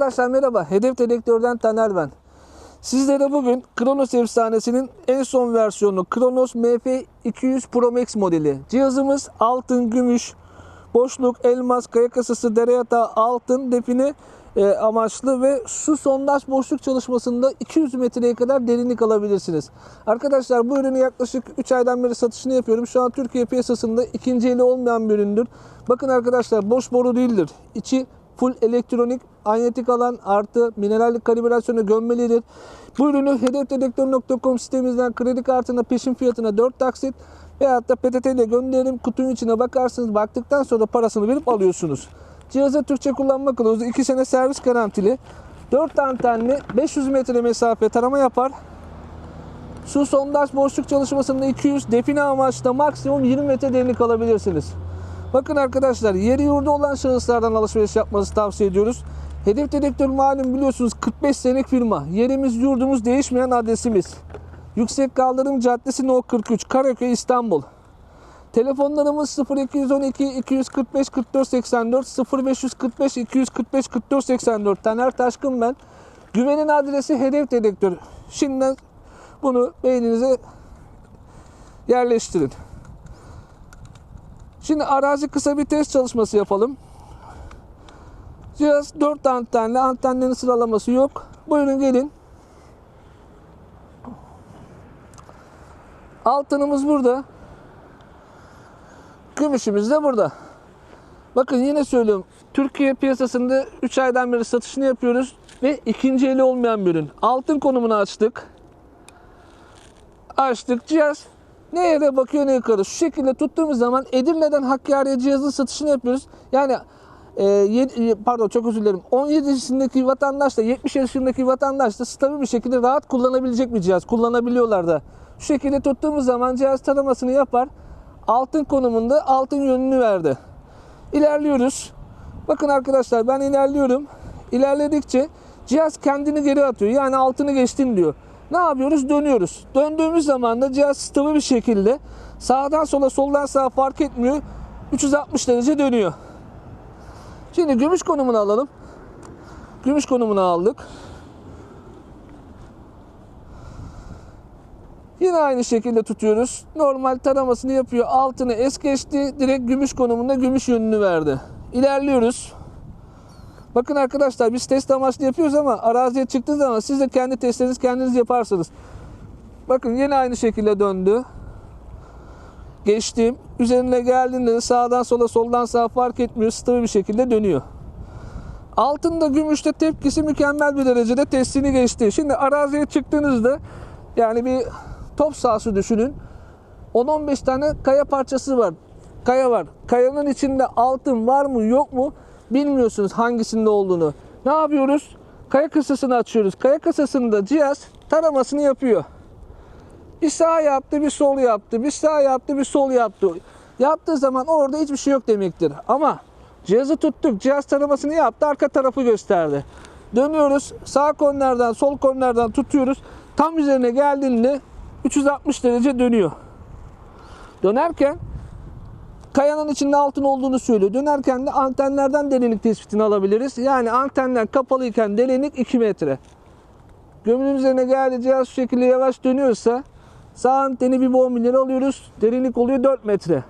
Arkadaşlar merhaba. Hedef Dedektör'den Taner ben. Sizlere bugün Kronos efsanesinin en son versiyonu Kronos MF200 Pro Max modeli. Cihazımız altın, gümüş, boşluk, elmas, kaya kasası, dere yatağı, altın define e, amaçlı ve su sondaj boşluk çalışmasında 200 metreye kadar derinlik alabilirsiniz. Arkadaşlar bu ürünü yaklaşık 3 aydan beri satışını yapıyorum. Şu an Türkiye piyasasında ikinci eli olmayan bir üründür. Bakın arkadaşlar boş boru değildir. İçi full elektronik manyetik alan artı minerallik kalibrasyonu gömmelidir. Bu ürünü hedefdedektör.com sitemizden kredi kartına peşin fiyatına 4 taksit veyahut da PTT ile gönderirim. Kutunun içine bakarsınız. Baktıktan sonra parasını verip alıyorsunuz. Cihazı Türkçe kullanma kılavuzu 2 sene servis garantili. 4 antenli 500 metre mesafe tarama yapar. Su sondaj boşluk çalışmasında 200, define amaçlı maksimum 20 metre derinlik alabilirsiniz. Bakın arkadaşlar yeri yurdu olan şahıslardan alışveriş yapmanızı tavsiye ediyoruz. Hedef Dedektör malum biliyorsunuz 45 senelik firma. Yerimiz yurdumuz değişmeyen adresimiz. Yüksek Kaldırım Caddesi No 43 Karaköy İstanbul. Telefonlarımız 0212 245 44 84 0545 245 44 84 Taner Taşkın ben. Güvenin adresi Hedef Dedektör. Şimdiden bunu beyninize yerleştirin. Şimdi arazi kısa bir test çalışması yapalım. Cihaz 4 antenli. Antenlerin sıralaması yok. Buyurun gelin. Altınımız burada. Gümüşümüz de burada. Bakın yine söylüyorum. Türkiye piyasasında 3 aydan beri satışını yapıyoruz ve ikinci eli olmayan bir ürün. Altın konumunu açtık. Açtık cihaz. Ne yere bakıyor ne yukarı. Şu şekilde tuttuğumuz zaman Edirne'den Hakkari'ye cihazın satışını yapıyoruz. Yani e, yedi- pardon çok özür dilerim. 17 yaşındaki vatandaş da 70 yaşındaki vatandaş da stabil bir şekilde rahat kullanabilecek bir cihaz. Kullanabiliyorlar da. Şu şekilde tuttuğumuz zaman cihaz taramasını yapar. Altın konumunda altın yönünü verdi. İlerliyoruz. Bakın arkadaşlar ben ilerliyorum. İlerledikçe cihaz kendini geri atıyor. Yani altını geçtin diyor. Ne yapıyoruz? Dönüyoruz. Döndüğümüz zaman da cihaz stabil bir şekilde sağdan sola soldan sağa fark etmiyor. 360 derece dönüyor. Şimdi gümüş konumunu alalım. Gümüş konumunu aldık. Yine aynı şekilde tutuyoruz. Normal taramasını yapıyor. Altını es geçti. Direkt gümüş konumunda gümüş yönünü verdi. İlerliyoruz. Bakın arkadaşlar biz test amaçlı yapıyoruz ama araziye çıktığı zaman siz de kendi testlerinizi kendiniz yaparsınız. Bakın yine aynı şekilde döndü. Geçtim. Üzerine geldiğinde de sağdan sola soldan sağa fark etmiyor. Stabil bir şekilde dönüyor. Altında gümüşte tepkisi mükemmel bir derecede testini geçti. Şimdi araziye çıktığınızda yani bir top sahası düşünün. 10-15 tane kaya parçası var. Kaya var. Kayanın içinde altın var mı yok mu bilmiyorsunuz hangisinde olduğunu. Ne yapıyoruz? Kaya kasasını açıyoruz. Kaya kasasında cihaz taramasını yapıyor. Bir sağ yaptı, bir sol yaptı, bir sağ yaptı, bir sol yaptı. Yaptığı zaman orada hiçbir şey yok demektir. Ama cihazı tuttuk, cihaz taramasını yaptı, arka tarafı gösterdi. Dönüyoruz, sağ kornerden, sol kornerden tutuyoruz. Tam üzerine geldiğinde 360 derece dönüyor. Dönerken kayanın içinde altın olduğunu söylüyor. Dönerken de antenlerden derinlik tespitini alabiliriz. Yani antenler kapalıyken derinlik 2 metre. Gömünün üzerine geldi cihaz şu şekilde yavaş dönüyorsa sağ anteni bir bombileri alıyoruz. Derinlik oluyor 4 metre.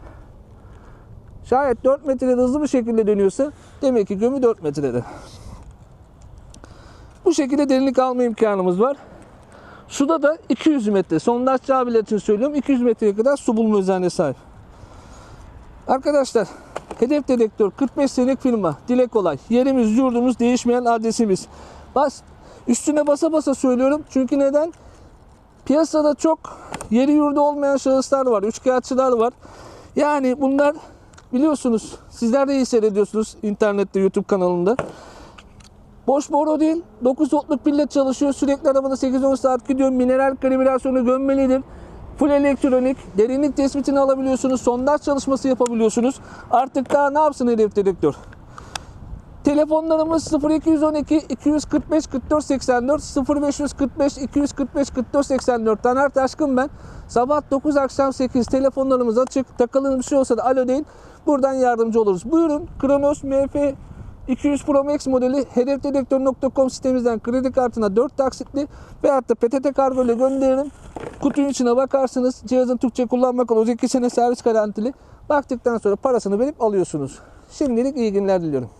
Şayet 4 metrede hızlı bir şekilde dönüyorsa demek ki gömü 4 metrede. Bu şekilde derinlik alma imkanımız var. Suda da 200 metre. Sondaj cahiller için söylüyorum. 200 metreye kadar su bulma özelliğine sahip. Arkadaşlar Hedef Dedektör 45 senelik firma. Dile kolay. Yerimiz, yurdumuz, değişmeyen adresimiz. Bas, üstüne basa basa söylüyorum. Çünkü neden? Piyasada çok yeri yurdu olmayan şahıslar var. Üçkağıtçılar var. Yani bunlar biliyorsunuz sizler de iyi seyrediyorsunuz internette YouTube kanalında. Boş boru değil. 9 voltluk pille çalışıyor. Sürekli arabada 8-10 saat gidiyor. Mineral kalibrasyonu gömmelidir. Full elektronik. Derinlik tespitini alabiliyorsunuz. Sondaj çalışması yapabiliyorsunuz. Artık daha ne yapsın hedef dedektör? Telefonlarımız 0212 245 44 84 0545 245 44 84 Taner Taşkın ben. Sabah 9 akşam 8 telefonlarımız açık. Takılı bir şey olsa da alo deyin. Buradan yardımcı oluruz. Buyurun Kronos MF 200 Pro Max modeli hedefdedektör.com sitemizden kredi kartına 4 taksitli veyahut da PTT kargo ile gönderirim. Kutunun içine bakarsınız. Cihazın Türkçe kullanma kılavuzu 2 sene servis garantili. Baktıktan sonra parasını verip alıyorsunuz. Şimdilik iyi günler diliyorum.